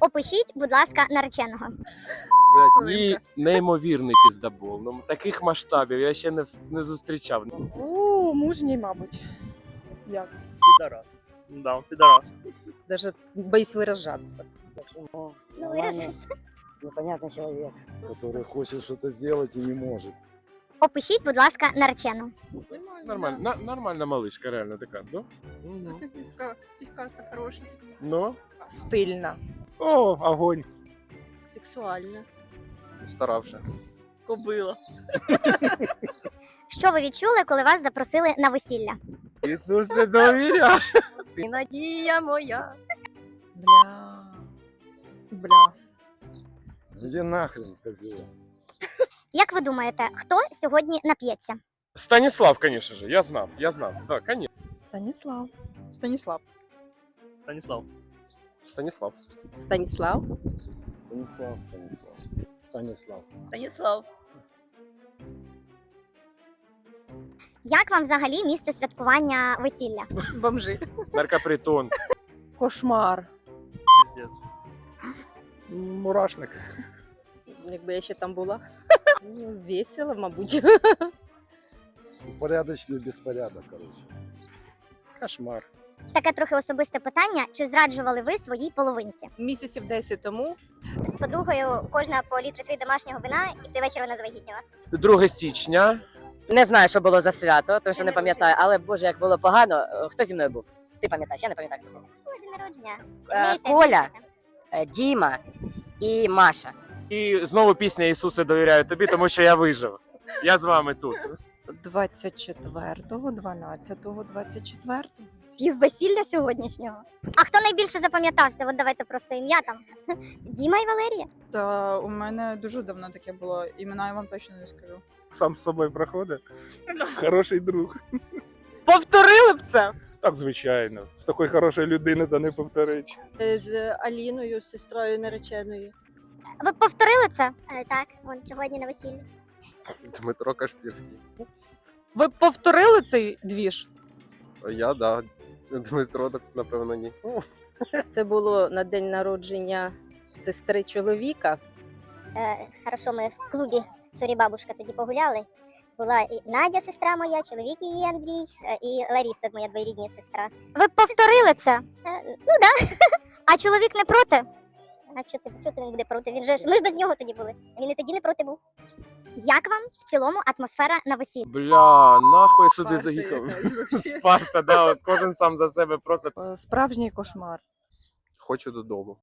Опишіть, будь ласка, нареченого. Блядь, її неймовірний піздабол. Ну, таких масштабів я ще не, вс- не зустрічав. О, мужній, мабуть. Як? Пидорас. Да, пидорас. Даже боюсь выражаться. Почему? Ну, Нормальный, непонятный человек, который хочет что-то сделать и не может. Опишіть, будь ласка, наречену. Нормально, на, нормальна малишка, реально така. Ну, ну, Сиська хороша. ну. Стильна. О, огонь. Сексуальна. Старався. Кобила. Що ви відчули, коли вас запросили на весілля? Ісусе, довіряй. І надія моя. Бля. Бля. Иди нахрен, козел. Як ви думаєте, хто сьогодні нап'ється? Станіслав, звісно ж, я знав, я знав. Да, конечно. Станіслав. Станіслав. Станислав. Станіслав. Станислав. Станислав, Станислав. Станислав. Станіслав. Як вам взагалі місце святкування весілля? Бомжи. Наркопритон. Кошмар. Пиздец. Мурашник. Якби я ще там була. Ну, весело, мабуть. Упорядочный беспорядок, короче. Кошмар. Таке трохи особисте питання: чи зраджували ви своїй половинці? Місяців 10 тому З подругою кожна по літрі три домашнього вина, і в той вечір вона завагітніла. 2 січня. Не знаю, що було за свято, тому що не пам'ятаю, але боже, як було погано. Е, Хто зі мною був? Ти пам'ятаєш, я не пам'ятаю. хто був. День народження. Е, Місяць, Коля, е, Діма і Маша. І знову пісня Ісусе довіряю тобі, тому що я вижив. Я з вами тут. 24-го, 12-го, 24-го. Пів весілля сьогоднішнього. А хто найбільше запам'ятався? От давайте просто ім'я там. Діма і Валерія. Та у мене дуже давно таке було. Імена я вам точно не скажу. Сам з собою проходить. Хороший друг. Повторили б це Так, звичайно. З такої хорошої людини да не повторить. З Аліною, з сестрою нареченої. Ви повторили це? так, вон сьогодні на весіллі. Дмитро Кашпірський. Ви б повторили цей двіж? Я, да. Дмитро, так, напевно, ні. це було на день народження сестри чоловіка. Е, хорошо, ми в клубі Сорі бабушка тоді погуляли. Була і Надя, сестра моя, чоловік її Андрій, е, і Ларіса, моя двоюрідня сестра. Ви б повторили це? ну да. А чоловік не проти? А чого ти, чого ти не буде проти? Він же ж ми ж без нього тоді були. Він і тоді не проти був. Як вам в цілому атмосфера на весіллі? Бля, нахуй сюди заїхав. Спарта, да, от кожен сам за себе просто Е, Справжній кошмар. хочу додому.